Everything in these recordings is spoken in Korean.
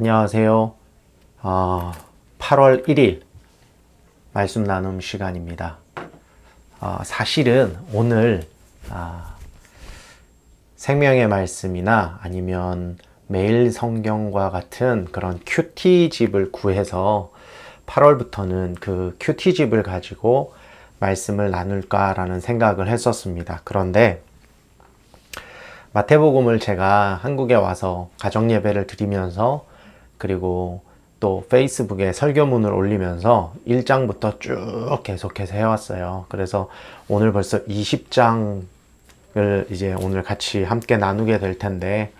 안녕하세요. 어, 8월 1일 말씀 나눔 시간입니다. 어, 사실은 오늘 아, 생명의 말씀이나 아니면 매일 성경과 같은 그런 큐티 집을 구해서 8월부터는 그 큐티 집을 가지고 말씀을 나눌까라는 생각을 했었습니다. 그런데 마태복음을 제가 한국에 와서 가정 예배를 드리면서 그리고 또 페이스북에 설교문을 올리면서 1장부터 쭉 계속해서 해왔어요. 그래서 오늘 벌써 20장을 이제 오늘 같이 함께 나누게 될 텐데,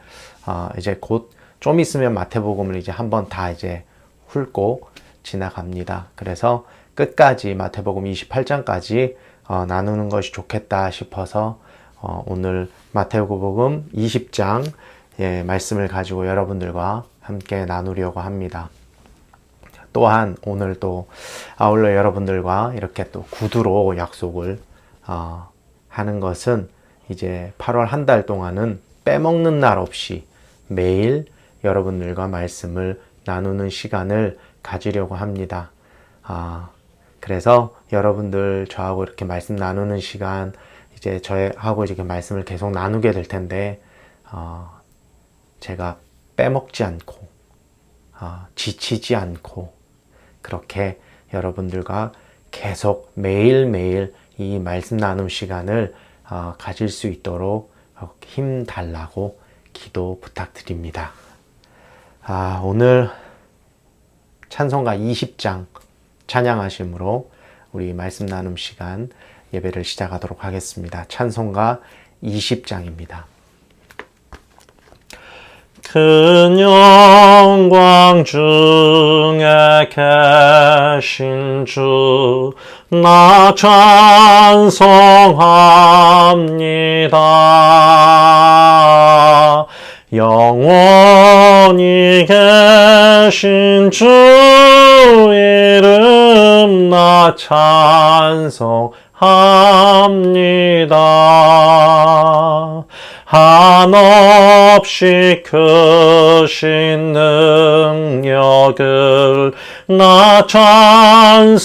어, 이제 곧 좀 있으면 마태복음을 이제 한번 다 이제 훑고 지나갑니다. 그래서 끝까지 마태복음 28장까지 어, 나누는 것이 좋겠다 싶어서 어, 오늘 마태복음 20장 예, 말씀을 가지고 여러분들과 함께 나누려고 합니다. 또한 오늘 또 아울러 여러분들과 이렇게 또 구두로 약속을 어, 하는 것은 이제 8월 한 달 동안은 빼먹는 날 없이 매일 여러분들과 말씀을 나누는 시간을 가지려고 합니다. 아, 그래서 여러분들 저하고 이렇게 말씀 나누는 시간 이제 저하고 이렇게 말씀을 계속 나누게 될 텐데 어, 제가 빼먹지 않고 어, 지치지 않고 그렇게 여러분들과 계속 매일매일 이 말씀 나눔 시간을 어, 가질 수 있도록 어, 힘 달라고 기도 부탁드립니다. 아, 오늘 찬송가 20장 찬양하심으로 우리 말씀 나눔 시간 예배를 시작하도록 하겠습니다. 찬송가 20장입니다. 큰 영광 중에 계신 주, 나 찬송합니다. 영원히 계신 주 이름 나 찬송합니다. 한없이 크신 능력을 나 찬송합니다.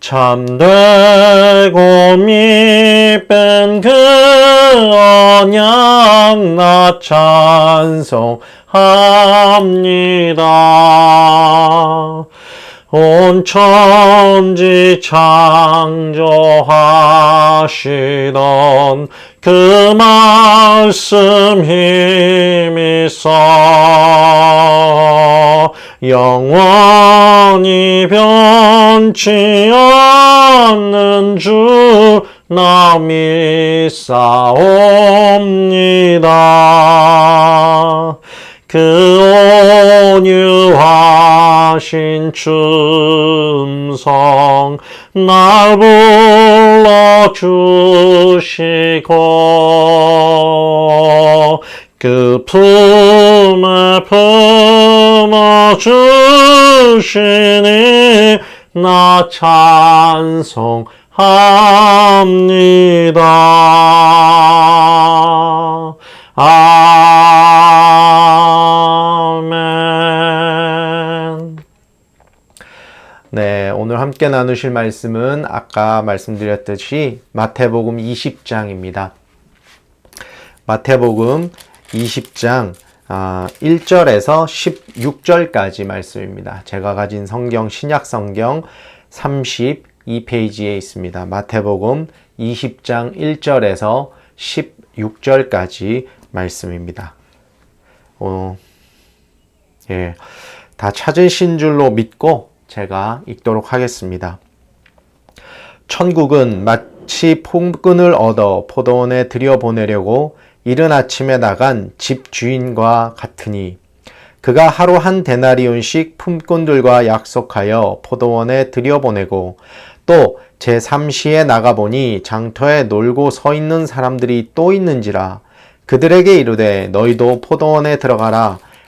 참되고 미뺀 그 언약 나 찬송합니다. 온 천지 창조하시던 그 말씀 힘있어 영원히 변치 않는 주나 믿사옵니다. 그 온유하신 춤성 날 불러주시고 그 품에 품어주시니 나 찬송합니다. 아 멘. 네, 오늘 함께 나누실 말씀은 아까 말씀드렸듯이 마태복음 20장입니다. 마태복음 20장 1절에서 16절까지 말씀입니다. 제가 가진 성경 신약 성경 32페이지에 있습니다. 마태복음 20장 1절에서 16절까지 말씀입니다. 어, 예, 다 찾으신 줄로 믿고 제가 읽도록 하겠습니다. 천국은 마치 품꾼을 얻어 포도원에 들여보내려고 이른 아침에 나간 집 주인과 같으니 그가 하루 한 데나리온씩 품꾼들과 약속하여 포도원에 들여보내고 또 제3시에 나가보니 장터에 놀고 서 있는 사람들이 또 있는지라 그들에게 이르되 너희도 포도원에 들어가라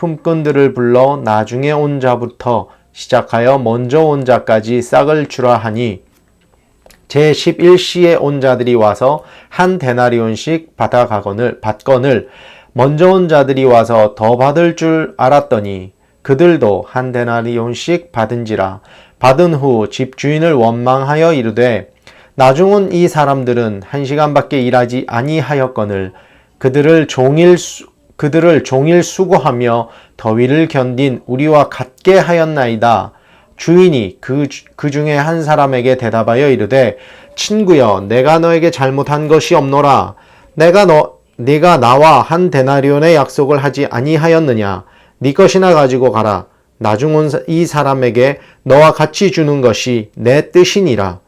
품꾼들을 불러 나중에 온 자부터 시작하여 먼저 온 자까지 싹을 주라 하니 제 11시에 온 자들이 와서 한 데나리온씩 받아가거늘 받거늘 먼저 온 자들이 와서 더 받을 줄 알았더니 그들도 한 데나리온씩 받은지라 받은 후 집 주인을 원망하여 이르되 나중 온이 사람들은 한 시간밖에 일하지 아니하였거늘 그들을 종일 수, 그들을 종일 수고하며 더위를 견딘 우리와 같게 하였나이다. 주인이 그, 그 중에 한 사람에게 대답하여 이르되 친구여 내가 너에게 잘못한 것이 없노라. 내가 너 네가 나와 한 데나리온의 약속을 하지 아니하였느냐? 네 것이나 가지고 가라. 나중 온 이 사람에게 너와 같이 주는 것이 내 뜻이니라.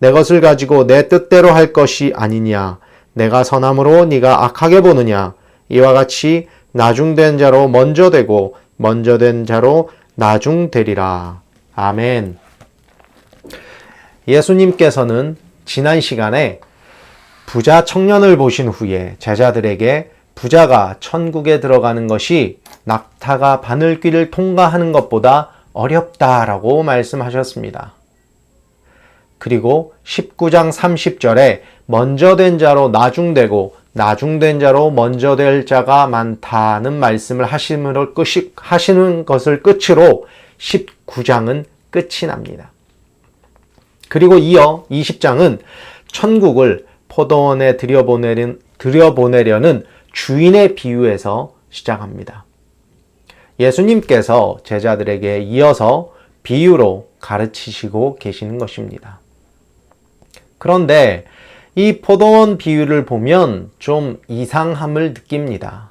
내 것을 가지고 내 뜻대로 할 것이 아니냐? 내가 선함으로 네가 악하게 보느냐 이와 같이 나중된 자로 먼저 되고 먼저 된 자로 나중되리라 아멘 예수님께서는 지난 시간에 부자 청년을 보신 후에 제자들에게 부자가 천국에 들어가는 것이 낙타가 바늘귀를 통과하는 것보다 어렵다라고 말씀하셨습니다. 그리고 19장 30절에 먼저 된 자로 나중되고 나중된 자로 먼저 될 자가 많다는 말씀을 하시는 것을 끝으로 19장은 끝이 납니다. 그리고 이어 20장은 천국을 포도원에 들여보내는, 들여보내려는 주인의 비유에서 시작합니다. 예수님께서 제자들에게 이어서 비유로 가르치시고 계시는 것입니다. 그런데 이 포도원 비유를 보면 좀 이상함을 느낍니다.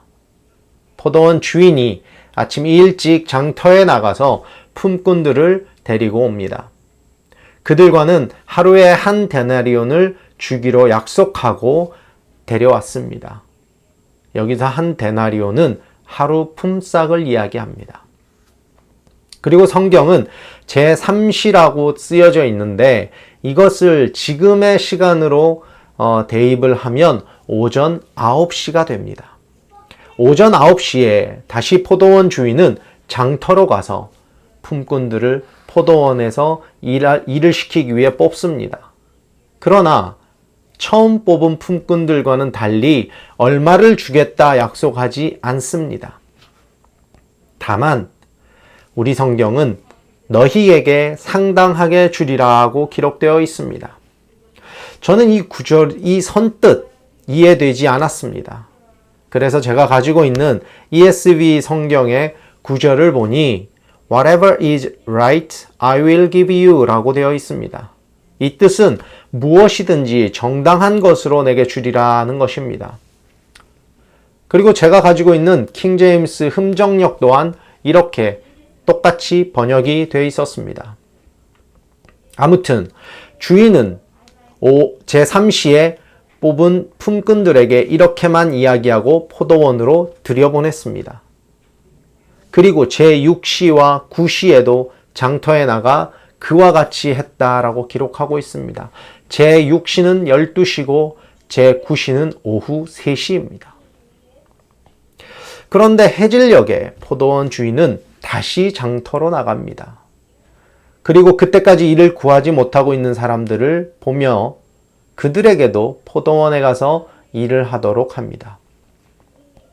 포도원 주인이 아침 일찍 장터에 나가서 품꾼들을 데리고 옵니다. 그들과는 하루에 한 데나리온을 주기로 약속하고 데려왔습니다. 여기서 한 데나리온은 하루 품삯을 이야기합니다. 그리고 성경은 제3시라고 쓰여져 있는데 이것을 지금의 시간으로 어, 대입을 하면 오전 9시가 됩니다. 오전 9시에 다시 포도원 주인은 장터로 가서 품꾼들을 포도원에서 일할, 일을 시키기 위해 뽑습니다. 그러나 처음 뽑은 품꾼들과는 달리 얼마를 주겠다 약속하지 않습니다. 다만 우리 성경은 너희에게 상당하게 주리라고 기록되어 있습니다. 저는 이 구절, 이 선뜻 이해되지 않았습니다. 그래서 제가 가지고 있는 ESV 성경의 구절을 보니 Whatever is right, I will give you 라고 되어 있습니다. 이 뜻은 무엇이든지 정당한 것으로 내게 주리라는 것입니다. 그리고 제가 가지고 있는 킹제임스 흠정력 또한 이렇게 똑같이 번역이 되어 있었습니다. 아무튼 주인은 제3시에 뽑은 품꾼들에게 이렇게만 이야기하고 포도원으로 들여보냈습니다. 그리고 제6시와 9시에도 장터에 나가 그와 같이 했다라고 기록하고 있습니다. 제6시는 12시고 제9시는 오후 3시입니다. 그런데 해질녘에 포도원 주인은 다시 장터로 나갑니다. 그리고 그때까지 일을 구하지 못하고 있는 사람들을 보며 그들에게도 포도원에 가서 일을 하도록 합니다.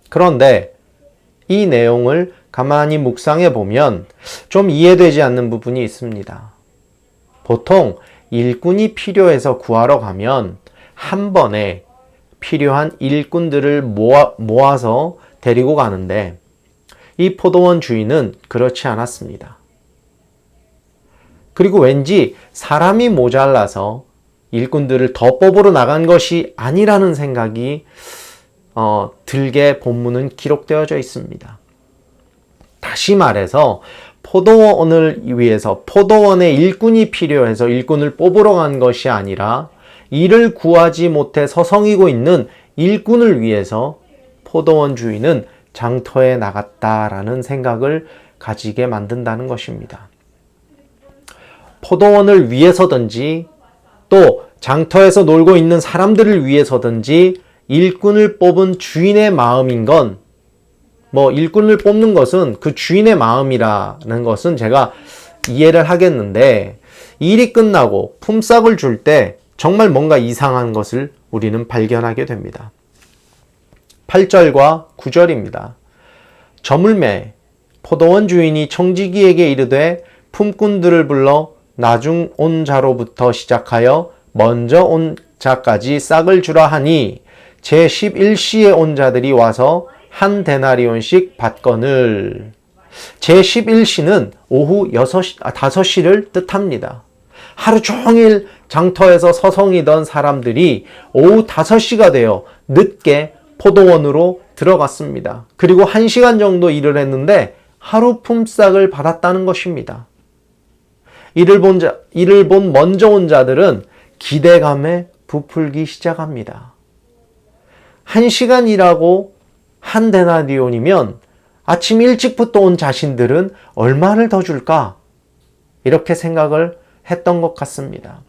그런데 이 내용을 가만히 묵상해 보면 좀 이해되지 않는 부분이 있습니다. 보통 일꾼이 필요해서 구하러 가면 한 번에 필요한 일꾼들을 모아, 모아서 데리고 가는데 이 포도원 주인은 그렇지 않았습니다. 그리고 왠지 사람이 모자라서 일꾼들을 더 뽑으러 나간 것이 아니라는 생각이 어, 들게 본문은 기록되어져 있습니다. 다시 말해서 포도원을 위해서 포도원에 일꾼이 필요해서 일꾼을 뽑으러 간 것이 아니라 일을 구하지 못해 서성이고 있는 일꾼을 위해서 포도원 주인은 장터에 나갔다라는 생각을 가지게 만든다는 것입니다. 포도원을 위해서든지 또 장터에서 놀고 있는 사람들을 위해서든지 일꾼을 뽑은 주인의 마음인 건 뭐 일꾼을 뽑는 것은 그 주인의 마음이라는 것은 제가 이해를 하겠는데 일이 끝나고 품삯을 줄 때 정말 뭔가 이상한 것을 우리는 발견하게 됩니다. 8절과 9절입니다. 저물매 포도원 주인이 청지기에게 이르되 품꾼들을 불러 나중 온 자로부터 시작하여 먼저 온 자까지 싹을 주라 하니 제 11시에 온 자들이 와서 한 데나리온씩 받거늘 제 11시는 오후 6시, 아, 5시를 뜻합니다. 하루 종일 장터에서 서성이던 사람들이 오후 5시가 되어 늦게 포도원으로 들어갔습니다. 그리고 1시간 정도 일을 했는데 하루 품삯을 받았다는 것입니다. 이를 본 자, 이를 본 먼저 온 자들은 기대감에 부풀기 시작합니다. 1시간 일하고 한 데나리온이면 아침 일찍부터 온 자신들은 얼마를 더 줄까? 이렇게 생각을 했던 것 같습니다.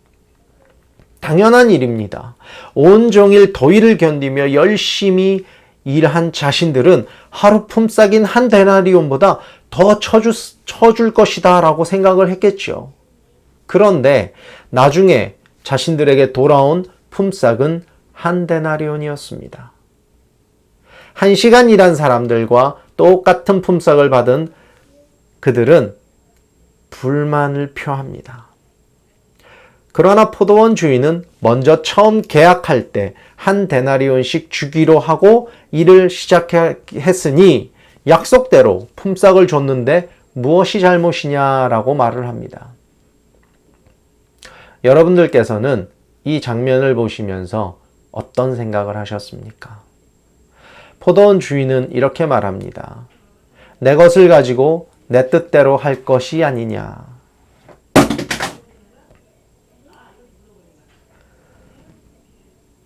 당연한 일입니다. 온종일 더위를 견디며 열심히 일한 자신들은 하루 품삯인 한 데나리온보다 더 쳐주, 쳐줄 것이다 라고 생각을 했겠죠. 그런데 나중에 자신들에게 돌아온 품삯은 한 데나리온이었습니다. 한 시간 일한 사람들과 똑같은 품삯을 받은 그들은 불만을 표합니다. 그러나 포도원 주인은 먼저 처음 계약할 때 한 데나리온씩 주기로 하고 일을 시작했으니 약속대로 품삯을 줬는데 무엇이 잘못이냐라고 말을 합니다. 여러분들께서는 이 장면을 보시면서 어떤 생각을 하셨습니까? 포도원 주인은 이렇게 말합니다. 내 것을 가지고 내 뜻대로 할 것이 아니냐.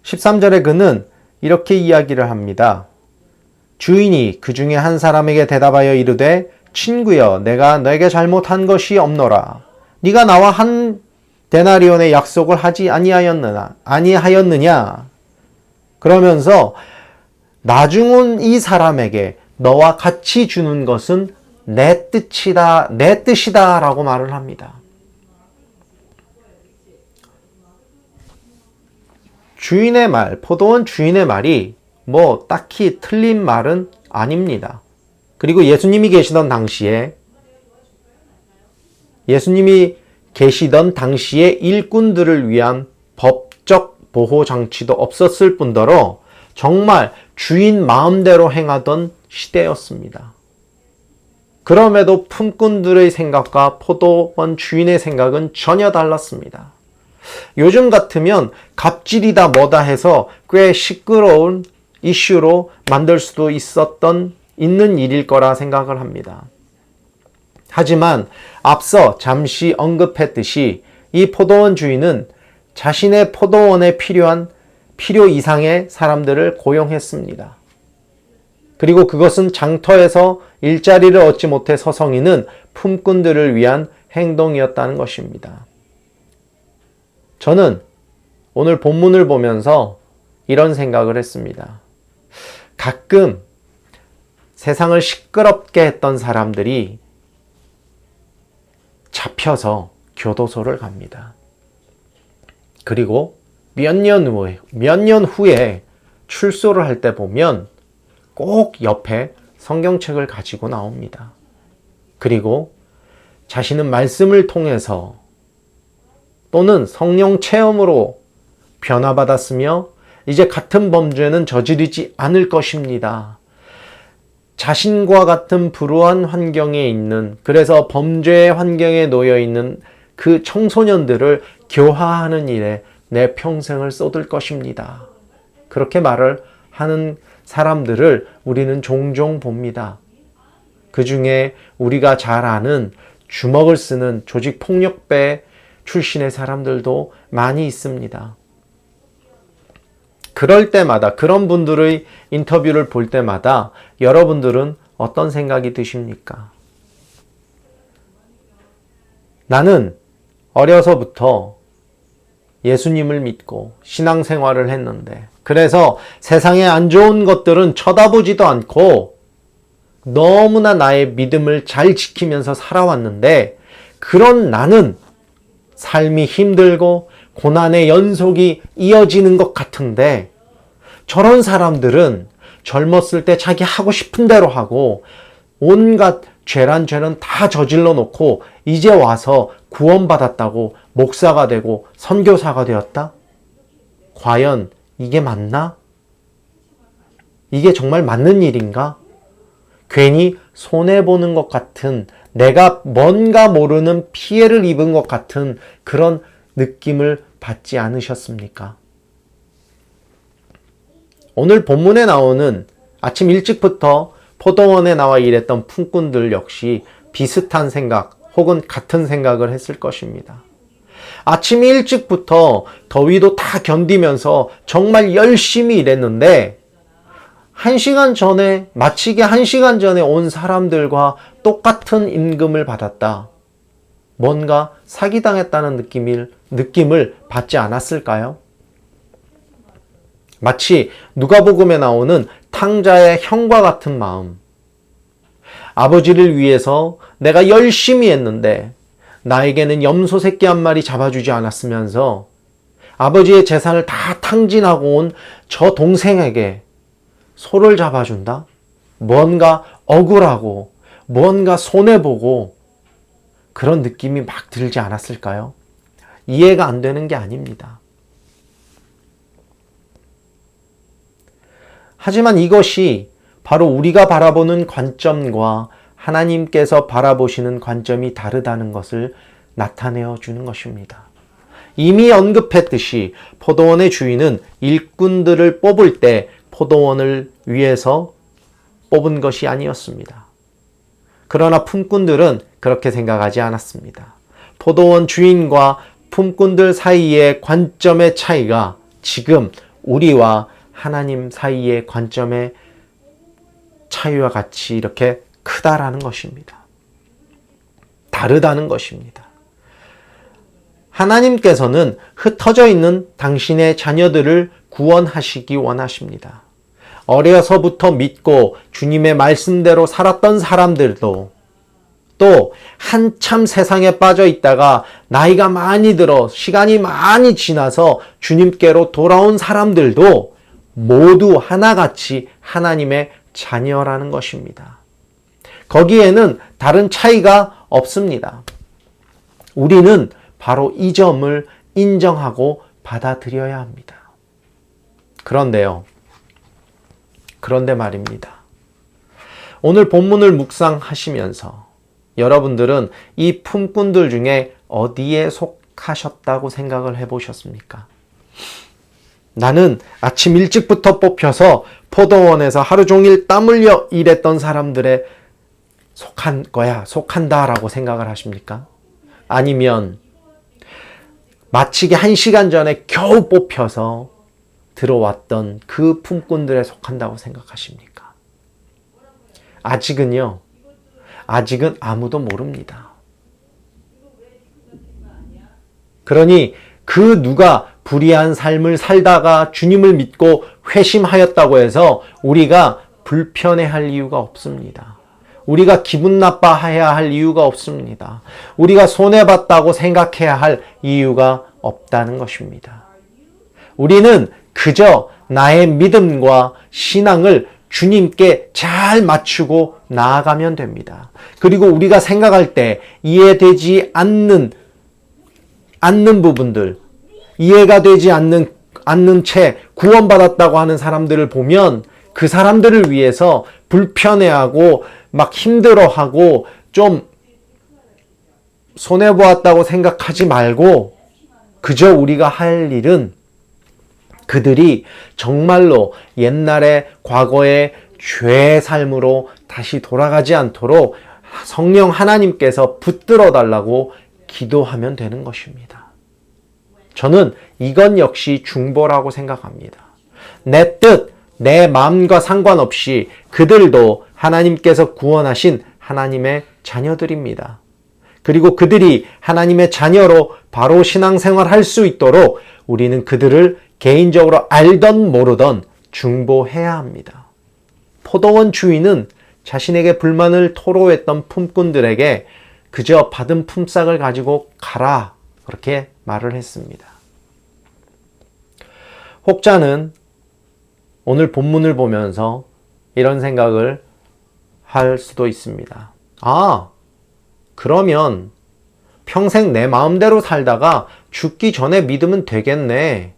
13절에 그는 이렇게 이야기를 합니다. 주인이 그 중에 한 사람에게 대답하여 이르되 친구여 내가 너에게 잘못한 것이 없노라. 네가 나와 한 데나리온의 약속을 하지 아니하였느냐 아니하였느냐 그러면서 나중 온이 사람에게 너와 같이 주는 것은 내 뜻이다 내 뜻이다 라고 말을 합니다. 주인의 말, 포도원 주인의 말이 뭐 딱히 틀린 말은 아닙니다. 그리고 예수님이 계시던 당시에 예수님이 계시던 당시에 일꾼들을 위한 법적 보호 장치도 없었을 뿐더러 정말 주인 마음대로 행하던 시대였습니다. 그럼에도 품꾼들의 생각과 포도원 주인의 생각은 전혀 달랐습니다. 요즘 같으면 갑질이다 뭐다 해서 꽤 시끄러운 이슈로 만들 수도 있었던 있는 일일 거라 생각을 합니다. 하지만 앞서 잠시 언급했듯이 이 포도원 주인은 자신의 포도원에 필요한 필요 이상의 사람들을 고용했습니다. 그리고 그것은 장터에서 일자리를 얻지 못해 서성이는 품꾼들을 위한 행동이었다는 것입니다. 저는 오늘 본문을 보면서 이런 생각을 했습니다. 가끔 세상을 시끄럽게 했던 사람들이 잡혀서 교도소를 갑니다. 그리고 몇 년 후에, 몇 년 후에 출소를 할 때 보면 꼭 옆에 성경책을 가지고 나옵니다. 그리고 자신은 말씀을 통해서 또는 성령 체험으로 변화받았으며 이제 같은 범죄는 저지르지 않을 것입니다. 자신과 같은 불우한 환경에 있는 그래서 범죄의 환경에 놓여 있는 그 청소년들을 교화하는 일에 내 평생을 쏟을 것입니다. 그렇게 말을 하는 사람들을 우리는 종종 봅니다. 그 중에 우리가 잘 아는 주먹을 쓰는 조직 폭력배 출신의 사람들도 많이 있습니다. 그럴 때마다 그런 분들의 인터뷰를 볼 때마다 여러분들은 어떤 생각이 드십니까? 나는 어려서부터 예수님을 믿고 신앙생활을 했는데 그래서 세상에 안 좋은 것들은 쳐다보지도 않고 너무나 나의 믿음을 잘 지키면서 살아왔는데 그런 나는 삶이 힘들고 고난의 연속이 이어지는 것 같은데 저런 사람들은 젊었을 때 자기 하고 싶은 대로 하고 온갖 죄란 죄는 다 저질러 놓고 이제 와서 구원받았다고 목사가 되고 선교사가 되었다? 과연 이게 맞나? 이게 정말 맞는 일인가? 괜히 손해보는 것 같은 내가 뭔가 모르는 피해를 입은 것 같은 그런 느낌을 받지 않으셨습니까? 오늘 본문에 나오는 아침 일찍부터 포도원에 나와 일했던 품꾼들 역시 비슷한 생각 혹은 같은 생각을 했을 것입니다. 아침 일찍부터 더위도 다 견디면서 정말 열심히 일했는데 한 시간 전에 마치기 한 시간 전에 온 사람들과 똑같은 임금을 받았다. 뭔가 사기당했다는 느낌을, 느낌을 받지 않았을까요? 마치 누가복음에 나오는 탕자의 형과 같은 마음. 아버지를 위해서 내가 열심히 했는데 나에게는 염소 새끼 한 마리 잡아주지 않았으면서 아버지의 재산을 다 탕진하고 온 저 동생에게 소를 잡아준다? 뭔가 억울하고 뭔가 손해보고 그런 느낌이 막 들지 않았을까요? 이해가 안 되는 게 아닙니다. 하지만 이것이 바로 우리가 바라보는 관점과 하나님께서 바라보시는 관점이 다르다는 것을 나타내어 주는 것입니다. 이미 언급했듯이 포도원의 주인은 일꾼들을 뽑을 때 포도원을 위해서 뽑은 것이 아니었습니다. 그러나 품꾼들은 그렇게 생각하지 않았습니다. 포도원 주인과 품꾼들 사이의 관점의 차이가 지금 우리와 하나님 사이의 관점의 차이와 같이 이렇게 크다라는 것입니다. 다르다는 것입니다. 하나님께서는 흩어져 있는 당신의 자녀들을 구원하시기 원하십니다. 어려서부터 믿고 주님의 말씀대로 살았던 사람들도 또 한참 세상에 빠져 있다가 나이가 많이 들어 시간이 많이 지나서 주님께로 돌아온 사람들도 모두 하나같이 하나님의 자녀라는 것입니다. 거기에는 다른 차이가 없습니다. 우리는 바로 이 점을 인정하고 받아들여야 합니다. 그런데요. 그런데 말입니다. 오늘 본문을 묵상하시면서 여러분들은 이 품꾼들 중에 어디에 속하셨다고 생각을 해보셨습니까? 나는 아침 일찍부터 뽑혀서 포도원에서 하루 종일 땀 흘려 일했던 사람들의 속한 거야, 속한다 라고 생각을 하십니까? 아니면 마치기 한 시간 전에 겨우 뽑혀서 들어왔던 그 품꾼들에 속한다고 생각하십니까? 아직은요, 아직은 아무도 모릅니다. 그러니 그 누가 불의한 삶을 살다가 주님을 믿고 회심하였다고 해서 우리가 불편해할 이유가 없습니다. 우리가 기분 나빠해야 할 이유가 없습니다. 우리가 손해봤다고 생각해야 할 이유가 없다는 것입니다. 우리는 그저 나의 믿음과 신앙을 주님께 잘 맞추고 나아가면 됩니다. 그리고 우리가 생각할 때 이해되지 않는, 않는 부분들, 이해가 되지 않는, 않는 채 구원받았다고 하는 사람들을 보면 그 사람들을 위해서 불편해하고 막 힘들어하고 좀 손해보았다고 생각하지 말고 그저 우리가 할 일은 그들이 정말로 옛날의 과거의 죄의 삶으로 다시 돌아가지 않도록 성령 하나님께서 붙들어 달라고 기도하면 되는 것입니다. 저는 이건 역시 중보라고 생각합니다. 내 뜻, 내 마음과 상관없이 그들도 하나님께서 구원하신 하나님의 자녀들입니다. 그리고 그들이 하나님의 자녀로 바로 신앙생활 할 수 있도록 우리는 그들을 개인적으로 알던 모르던 중보해야 합니다. 포도원 주인은 자신에게 불만을 토로했던 품꾼들에게 그저 받은 품삯을 가지고 가라. 그렇게 말을 했습니다. 혹자는 오늘 본문을 보면서 이런 생각을 할 수도 있습니다. 아, 그러면 평생 내 마음대로 살다가 죽기 전에 믿으면 되겠네.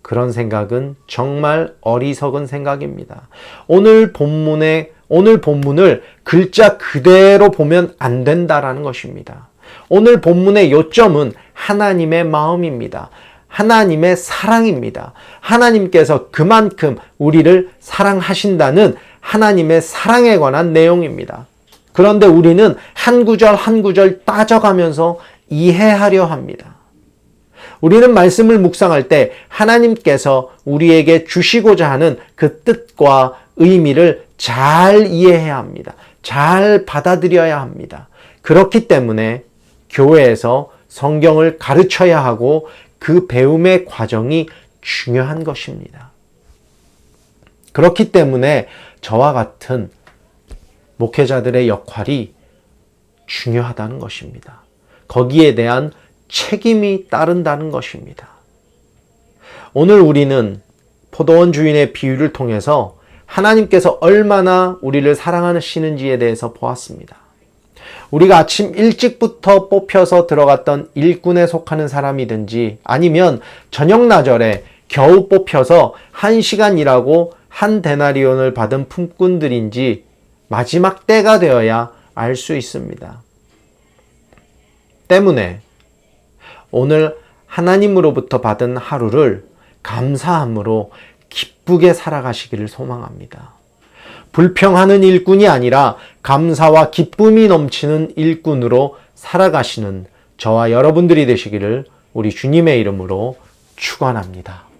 그런 생각은 정말 어리석은 생각입니다. 오늘 본문에 오늘 본문을 글자 그대로 보면 안 된다라는 것입니다. 오늘 본문의 요점은 하나님의 마음입니다. 하나님의 사랑입니다. 하나님께서 그만큼 우리를 사랑하신다는 하나님의 사랑에 관한 내용입니다. 그런데 우리는 한 구절 한 구절 따져가면서 이해하려 합니다. 우리는 말씀을 묵상할 때 하나님께서 우리에게 주시고자 하는 그 뜻과 의미를 잘 이해해야 합니다. 잘 받아들여야 합니다. 그렇기 때문에 교회에서 성경을 가르쳐야 하고 그 배움의 과정이 중요한 것입니다. 그렇기 때문에 저와 같은 목회자들의 역할이 중요하다는 것입니다. 거기에 대한 책임이 따른다는 것입니다. 오늘 우리는 포도원 주인의 비유를 통해서 하나님께서 얼마나 우리를 사랑하시는지에 대해서 보았습니다. 우리가 아침 일찍부터 뽑혀서 들어갔던 일꾼에 속하는 사람이든지 아니면 저녁 나절에 겨우 뽑혀서 한 시간 일하고 한 데나리온을 받은 품꾼들인지 마지막 때가 되어야 알 수 있습니다. 때문에 오늘 하나님으로부터 받은 하루를 감사함으로 기쁘게 살아가시기를 소망합니다. 불평하는 일꾼이 아니라 감사와 기쁨이 넘치는 일꾼으로 살아가시는 저와 여러분들이 되시기를 우리 주님의 이름으로 축원합니다.